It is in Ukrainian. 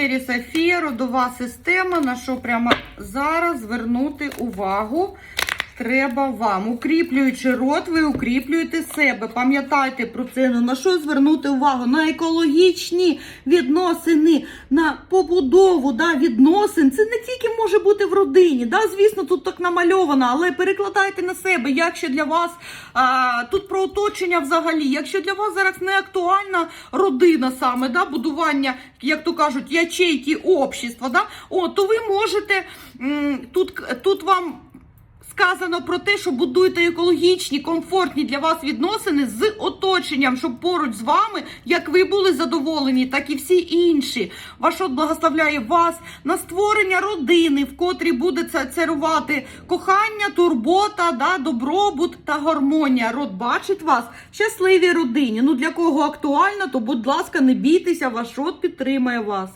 Софія, родова система, на що прямо зараз звернути увагу треба вам. Укріплюючи рот, ви укріплюєте себе. Пам'ятайте про це. Ну на що звернути увагу? На екологічні відносини, на побудову да, відносин. Це не тільки може бути в родині. Да, звісно, тут так намальовано, але перекладайте на себе, якщо для вас а, тут про оточення взагалі, якщо для вас зараз не актуальна родина саме, да, будування, як то кажуть, ячейки общества, да, о, то ви можете м, тут, тут вам. Сказано про те, що будуєте екологічні, комфортні для вас відносини з оточенням, щоб поруч з вами, як ви були задоволені, так і всі інші. Ваш от благословляє вас на створення родини, в котрій буде це царювати кохання, турбота, да, добробут та гармонія. Род бачить вас в щасливій родині. Ну для кого актуально, то будь ласка, не бійтеся, ваш род підтримає вас.